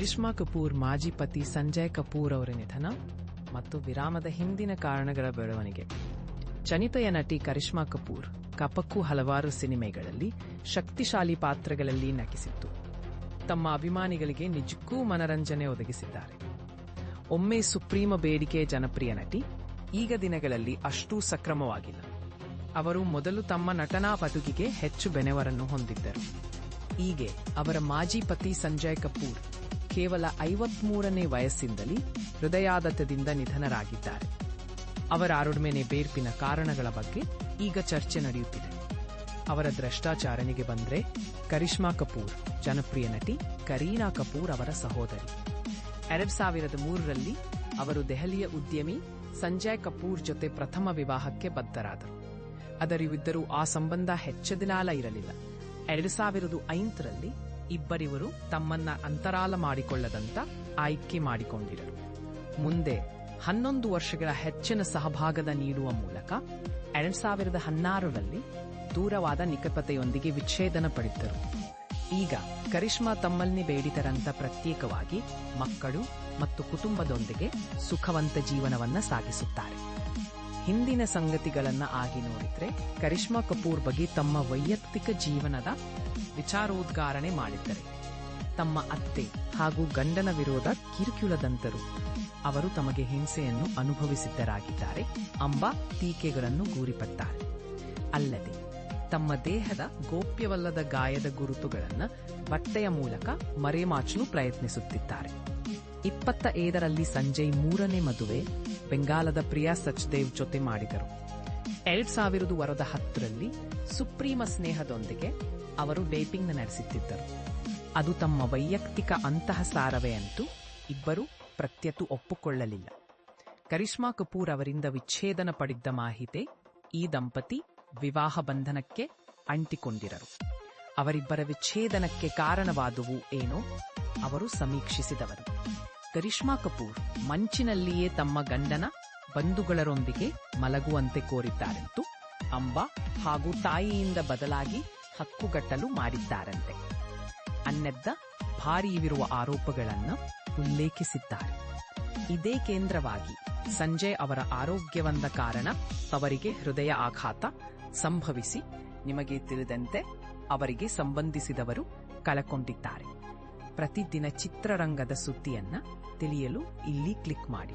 ಕರಿಷ್ಮಾ ಕಪೂರ್, ಮಾಜಿ ಪತಿ ಸಂಜಯ್ ಕಪೂರ್ ಅವರ ನಿಧನ ಮತ್ತು ವಿರಾಮದ ಹಿಂದಿನ ಕಾರಣಗಳ ಬೆಳವಣಿಗೆ. ಚನಿತೆಯ ನಟಿ ಕರಿಷ್ಮಾ ಕಪೂರ್ ಕಪಕ್ಕೂ ಹಲವಾರು ಸಿನಿಮೆಗಳಲ್ಲಿ ಶಕ್ತಿಶಾಲಿ ಪಾತ್ರಗಳಲ್ಲಿ ನಟಿಸಿತ್ತು ತಮ್ಮ ಅಭಿಮಾನಿಗಳಿಗೆ ನಿಜಕ್ಕೂ ಮನರಂಜನೆ ಒದಗಿಸಿದ್ದಾರೆ. ಒಮ್ಮೆ ಸುಪ್ರೀಮ ಬೇಡಿಕೆ ಜನಪ್ರಿಯ ನಟಿ ಈಗ ದಿನಗಳಲ್ಲಿ ಅಷ್ಟೂ ಸಕ್ರಮವಾಗಿಲ್ಲ. ಅವರು ಮೊದಲು ತಮ್ಮ ನಟನಾ ಬದುಕಿಗೆ ಹೆಚ್ಚು ಬೆನೆವರನ್ನು ಹೊಂದಿದ್ದರು. ಹೀಗೆ ಅವರ ಮಾಜಿ ಪತಿ ಸಂಜಯ್ ಕಪೂರ್ ಕೇವಲ ಐವತ್ಮೂರನೇ ವಯಸ್ಸಿಂದಲೇ ಹೃದಯಾಘಾತದಿಂದ ನಿಧನರಾಗಿದ್ದಾರೆ. ಅವರ ಆರುಡ್ಮೆನೆ ಬೇರ್ಪಿನ ಕಾರಣಗಳ ಬಗ್ಗೆ ಈಗ ಚರ್ಚೆ ನಡೆಯುತ್ತಿದೆ. ಅವರ ದ್ರಷ್ಟಾಚಾರಣೆಗೆ ಬಂದ್ರೆ ಕರಿಷ್ಮಾ ಕಪೂರ್, ಜನಪ್ರಿಯ ನಟಿ ಕರೀನಾ ಕಪೂರ್ ಅವರ ಸಹೋದರಿ. ಎರಡ್ ಸಾವಿರದ ಮೂರರಲ್ಲಿ ಅವರು ದೆಹಲಿಯ ಉದ್ಯಮಿ ಸಂಜಯ್ ಕಪೂರ್ ಜೊತೆ ಪ್ರಥಮ ವಿವಾಹಕ್ಕೆ ಬದ್ಧರಾದರು. ಅದರಿವಿದ್ದರೂ ಆ ಸಂಬಂಧ ಹೆಚ್ಚದಿನಾಲ ಇರಲಿಲ್ಲ. ಎರಡು ಸಾವಿರದ ಐದರಲ್ಲಿ ಇಬ್ಬರಿವರು ತಮ್ಮನ್ನ ಅಂತರಾಲ ಮಾಡಿಕೊಳ್ಳದಂತ ಆಯ್ಕೆ ಮಾಡಿಕೊಂಡಿರರು ಮುಂದೆ ಹನ್ನೊಂದು ವರ್ಷಗಳ ಹೆಚ್ಚಿನ ಸಹಭಾಗದ ನೀಡುವ ಮೂಲಕ ಎರಡ್ ಸಾವಿರದ ಹನ್ನಾರರಲ್ಲಿ ದೂರವಾದ ನಿಕಟತೆಯೊಂದಿಗೆ ವಿಚ್ಛೇದನ ಪಡೆದರು ಈಗ ಕರಿಷ್ಮಾ ತಮ್ಮಲ್ನಿ ಬೇಡಿತರಂತ ಪ್ರತ್ಯೇಕವಾಗಿ ಮಕ್ಕಳು ಮತ್ತು ಕುಟುಂಬದೊಂದಿಗೆ ಸುಖವಂತ ಜೀವನವನ್ನ ಸಾಗಿಸುತ್ತಾರೆ. ಹಿಂದಿನ ಸಂಗತಿಗಳನ್ನ ಆಗಿ ನೋಡಿದ್ರೆ ಕರಿಷ್ಮಾ ಕಪೂರ್ ಬಗ್ಗೆ ತಮ್ಮ ವೈಯಕ್ತಿಕ ಜೀವನದ ವಿಚಾರೋದ್ಗಾರಣೆ ಮಾಡಿದ್ದರೆ. ತಮ್ಮ ಅತ್ತೆ ಹಾಗೂ ಗಂಡನ ವಿರೋಧ ಕಿರುಕುಳದಂತರು. ಅವರು ತಮಗೆ ಹಿಂಸೆಯನ್ನು ಅನುಭವಿಸಿದ್ದರಾಗಿದ್ದಾರೆ. ಅಂಬ ಟೀಕೆಗಳನ್ನು ಗೂರಿಪಟ್ಟಾರೆ. ಅಲ್ಲದೆ, ತಮ್ಮ ದೇಹದ ಗೋಪ್ಯವಲ್ಲದ ಗಾಯದ ಗುರುತುಗಳನ್ನು ಬಟ್ಟೆಯ ಮೂಲಕ ಮರೆಮಾಚಲು ಪ್ರಯತ್ನಿಸುತ್ತಿದ್ದಾರೆ. ಇಪ್ಪತ್ತ ಐದರಲ್ಲಿ ಸಂಜಯ್ ಮೂರನೇ ಮದುವೆ, ಬೆಂಗಾಲದ ಪ್ರಿಯಾ ಸಚ್ದೇವ್ ಜೊತೆ ಮಾಡಿದರು. ಎರಡ್ ಸಾವಿರದ ವರದ ಹತ್ತರಲ್ಲಿ ಸುಪ್ರೀಮ ಸ್ನೇಹದೊಂದಿಗೆ ಅವರು ಡೇಟಿಂಗ್ ನಡೆಸುತ್ತಿದ್ದರು. ಅದು ತಮ್ಮ ವೈಯಕ್ತಿಕ ಅಂತಹ ಸಾರವೇ ಅಂತೂ ಇಬ್ಬರು ಪ್ರತ್ಯತು ಒಪ್ಪಿಕೊಳ್ಳಲಿಲ್ಲ. ಕರಿಷ್ಮಾ ಕಪೂರ್ ಅವರಿಂದ ವಿಚ್ಛೇದನ ಪಡೆದ ಮಾಹಿತಿ ಈ ದಂಪತಿ ವಿವಾಹ ಬಂಧನಕ್ಕೆ ಅಂಟಿಕೊಂಡಿರರು. ಅವರಿಬ್ಬರ ವಿಚ್ಛೇದನಕ್ಕೆ ಕಾರಣವಾದುವು ಏನೋ ಅವರು ಸಮೀಕ್ಷಿಸಿದವರು. ಕರಿಷ್ಮಾ ಕಪೂರ್ ಮಂಚಿನಲ್ಲಿಯೇ ತಮ್ಮ ಗಂಡನ ಬಂಧುಗಳರೊಂದಿಗೆ ಮಲಗುವಂತೆ ಕೋರಿದ್ದಾರೆಂತು ಅಂಬ ಹಾಗೂ ತಾಯಿಯಿಂದ ಬದಲಾಗಿ ಹಕ್ಕುಗಟ್ಟಲು ಮಾಡಿದ್ದಾರಂತೆ. ಅನ್ನೆದ್ದ ಭಾರಿಯಿರುವ ಆರೋಪಗಳನ್ನು ಉಲ್ಲೇಖಿಸಿದ್ದಾರೆ. ಇದೇ ಕೇಂದ್ರವಾಗಿ ಸಂಜಯ್ ಅವರ ಆರೋಗ್ಯವಂದ ಕಾರಣ ಅವರಿಗೆ ಹೃದಯ ಆಘಾತ ಸಂಭವಿಸಿ ನಿಮಗೆ ತಿಳಿದಂತೆ ಅವರಿಗೆ ಸಂಬಂಧಿಸಿದವರು ಕಳಕೊಂಡಿದ್ದಾರೆ. ಪ್ರತಿದಿನ ಚಿತ್ರರಂಗದ ಸುದ್ದಿಯನ್ನ ತಿಳಿಯಲು ಇಲ್ಲಿ ಕ್ಲಿಕ್ ಮಾಡಿ.